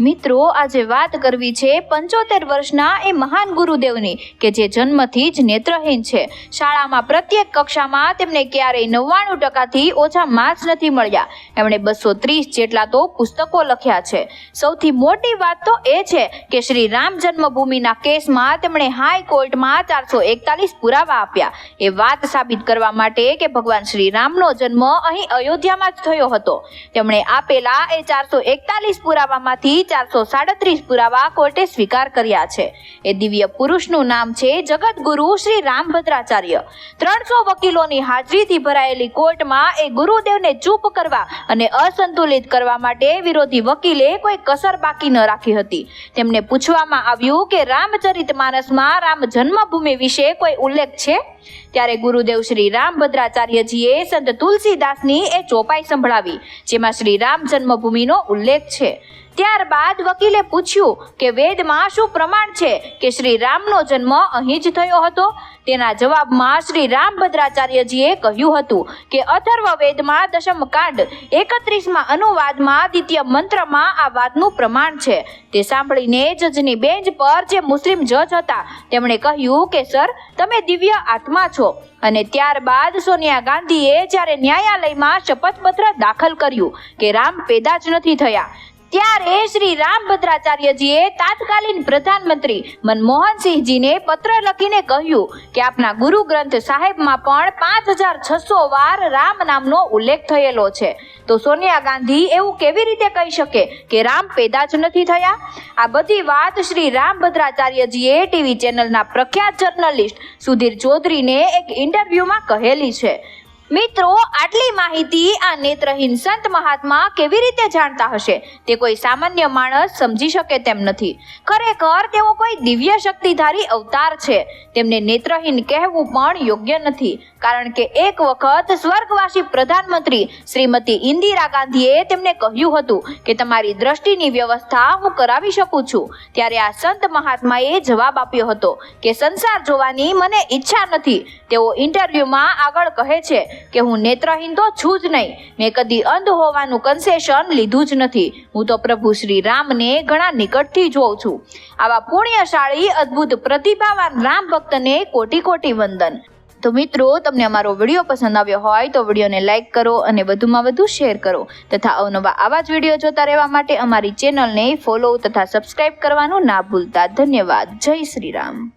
મિત્રો, આજે વાત કરવી છે પંચોતેર વર્ષના એ મહાન ગુરુદેવની કે જે જન્મથી જ નેત્રહીન છે. શાળામાં પ્રત્યેક કક્ષામાં તેમને ક્યારેય નવ્વાણું ટકાથી ઓછા માર્ક્સ નથી મળ્યા. એમણે બસો ત્રીસ જેટલા તો પુસ્તકો લખ્યા છે. સૌથી મોટી વાત તો એ છે કે શ્રી રામ જન્મભૂમિના કેસમાં તેમણે હાઈકોર્ટમાં ચારસો એકતાલીસ પુરાવા આપ્યા. એ વાત સાબિત કરવા માટે કે ભગવાન શ્રી રામનો જન્મ અહીં અયોધ્યામાં જ થયો હતો. તેમણે આપેલા એ ચારસો એકતાલીસ પુરાવામાંથી ચારસો સાડત્રીસ પુરાવા કોર્ટે સ્વીકાર કર્યા છે. એ દિવ્ય પુરુષનું નામ છે જગતગુરુ શ્રી રામભદ્રાચાર્ય. ત્રણસો વકીલોની હાજરીથી ભરાયેલી કોર્ટમાં એ ગુરુદેવને ચૂપ કરવા અને અસંતુલિત કરવા માટે વિરોધી વકીલે કોઈ કસર બાકી ન રાખી હતી. તેમને પૂછવામાં આવ્યું કે રામચરિત માનસમાં રામ જન્મભૂમિ વિશે કોઈ ઉલ્લેખ છે? ત્યારે ગુરુદેવ શ્રી રામભદ્રાચાર્યજીએ સંત તુલસીદાસની એ ચોપાઈ સંભળાવી, જેમાં શ્રી રામ જન્મભૂમિનો ઉલ્લેખ છે. ત્યારબાદ વકીલે પૂછ્યું કે વેદમાં શું પ્રમાણ છે કે શ્રી રામનો જન્મ અહીં જ થયો હતો? તેના જવાબમાં શ્રી રામભદ્રાચાર્યજીએ કહ્યું હતું કે અથર્વ વેદમાં દશમ કાંડ, એકત્રીસમાં અનુવાદમાં દ્વિતીય મંત્રમાં આ વાતનું પ્રમાણ છે. તે સાંભળીને જજની બેન્ચ પર જે મુસ્લિમ જજ હતા, તેમણે કહ્યું કે, સર, તમે દિવ્ય આત્મા છો. અને ત્યારબાદ સોનિયા ગાંધીએ જ્યારે ન્યાયાલયમાં શપથપત્ર દાખલ કર્યું કે રામ પેદા જ નથી થયા ત્યારે શ્રી રામભદ્રાચાર્યજીએ તાત્કાલીન પ્રધાનમંત્રી મનમોહનસિંહજીને પત્ર લખીને કહ્યું કે આપના ગુરુ ગ્રંથ સાહેબમાં પણ પાંચ હજાર છસો વાર રામ નામનો ઉલ્લેખ થયેલો છે. તો સોનિયા ગાંધી એવું કેવી રીતે કહી શકે કે રામ પેદા જ નથી થયા? આ બધી વાત શ્રી રામભદ્રાચાર્યજીએ ટીવી ચેનલના પ્રખ્યાત જર્નલિસ્ટ સુધીર ચૌધરીને એક ઇન્ટરવ્યુમાં કહેલી છે. મિત્રો, આટલી માહિતી આ નેત્રહીન સંત મહાત્મા કેવી રીતે જાણતા હશે? તે કોઈ સામાન્ય માણસ સમજી શકે તેમ નથી. ખરેખર, તેઓ કોઈ દિવ્ય શક્તિધારી અવતાર છે. તેમને નેત્રહીન કહેવું પણ યોગ્ય નથી. કારણ કે એક વખત સ્વર્ગવાસી પ્રધાનમંત્રી શ્રીમતી ઇન્દિરા ગાંધીએ તેમને કહ્યું હતું કે, તમારી દ્રષ્ટિની વ્યવસ્થા હું કરાવી શકું છું. ત્યારે આ સંત મહાત્માએ જવાબ આપ્યો હતો કે, સંસાર જોવાની મને ઈચ્છા નથી. તેઓ ઇન્ટરવ્યુમાં આગળ કહે છે કે હું નેત્રહીન તો છું જ નહીં. મેં કદી અંધ હોવાનું કન્સેશન લીધું જ નથી. હું તો પ્રભુ શ્રી રામને ઘણા નિકટથી જોઉં છું. આવા પુણ્યશાળી, અદ્ભુત પ્રતિભાવાન રામ ભક્તને કોટી કોટી વંદન. તો મિત્રો, તમને અમારો વીડિયો પસંદ આવ્યો હોય તો વિડીયોને લાઇક કરો અને વધુમાં વધુ શેર કરો. તથા અવનવા આવા જ વીડિયો જોતા રહેવા માટે અમારી ચેનલને ફોલો તથા સબસ્ક્રાઇબ કરવાનું ના ભૂલતા. ધન્યવાદ. જય શ્રી રામ